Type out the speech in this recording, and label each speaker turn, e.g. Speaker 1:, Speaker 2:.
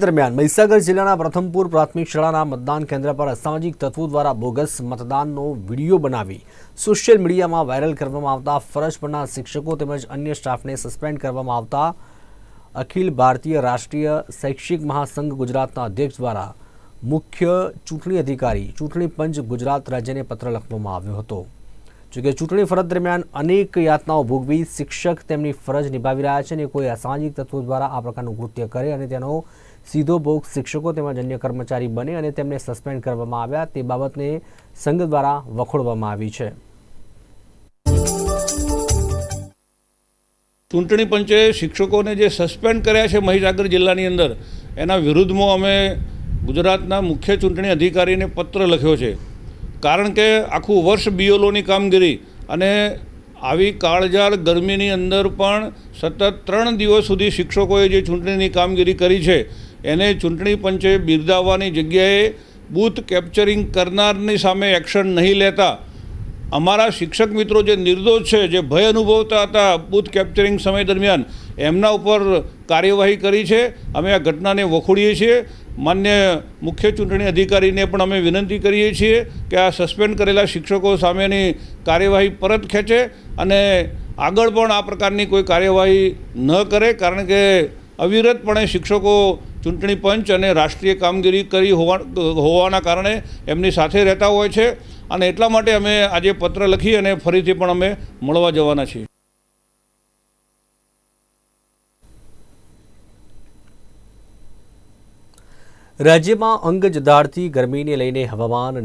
Speaker 1: દરમિયાન મહીસાગર જિલ્લાના પ્રથમપુર પ્રાથમિક શાળાના મતદાન કેન્દ્ર પર અસામાજિક તત્વો દ્વારા બોગસ મતદાનનો વીડિયો બનાવી સોશિયલ મીડિયામાં વાયરલ કરવામાં આવતા ફરજ પરના શિક્ષકો તેમજ અન્ય સ્ટાફને સસ્પેન્ડ કરવામાં આવતા અખિલ ભારતીય રાષ્ટ્રીય શૈક્ષિક મહાસંઘ ગુજરાતના અધ્યક્ષ દ્વારા મુખ્ય ચૂંટણી અધિકારી, ચૂંટણી પંચ ગુજરાત રાજ્યને પત્ર લખવામાં આવ્યો હતો. જોકે ચૂંટણી ફરજ દરમિયાન અનેક યાતનાઓ ભોગવી શિક્ષક તેમની ફરજ નિભાવી રહ્યા છે અને કોઈ અસામાજિક તત્વો દ્વારા આ પ્રકારનું કૃત્ય કરે અને તેનો સીધો ભોગ શિક્ષકો તેમજ અન્ય કર્મચારી બને અને તેમને સસ્પેન્ડ કરવામાં આવ્યા, તે બાબતને સંઘ દ્વારા વખોડવામાં આવી છે.
Speaker 2: ચૂંટણી પંચે શિક્ષકોને જે સસ્પેન્ડ કર્યા છે મહીસાગર જિલ્લાની અંદર, એના વિરુદ્ધમાં અમે ગુજરાતના મુખ્ય ચૂંટણી અધિકારીને પત્ર લખ્યો છે. કારણ કે આખું વર્ષ બીઓલોની કામગીરી અને આવી કાળઝાળ ગરમીની અંદર પણ સતત ત્રણ દિવસ સુધી શિક્ષકોએ જે ચૂંટણીની કામગીરી કરી છે, એને ચૂંટણી પંચે બિરદાવવાની જગ્યાએ બૂથ કેપ્ચરિંગ કરનારની સામે એક્શન નહીં લેતા. અમારા શિક્ષક મિત્રો જે નિર્દોષ છે, જે ભય અનુભવતા હતા બૂથ કેપ્ચરિંગ સમય દરમિયાન એમના ઉપર કાર્યવાહી કરી છે. અમે આ ઘટનાને વખોડીએ છીએ. માન્ય મુખ્ય ચૂંટણી અધિકારીને પણ અમે વિનંતી કરીએ છીએ કે આ સસ્પેન્ડ કરેલા શિક્ષકો સામેની કાર્યવાહી પરત ખેંચે અને આગળ પણ આ પ્રકારની કોઈ કાર્યવાહી ન કરે, કારણ કે અવિરતપણે શિક્ષકો ચૂંટણી પંચ અને રાષ્ટ્રીય કામગીરી કરી હોવા, હોવાના કારણે એમની સાથે રહેતા હોય છે. અને એટલા માટે અમે આજે પત્ર લખી અને ફરીથી પણ અમે મળવા જવાના છીએ.
Speaker 1: રાજ્યમાં અંગ જદાળથી ગરમીને લઈને હવામાન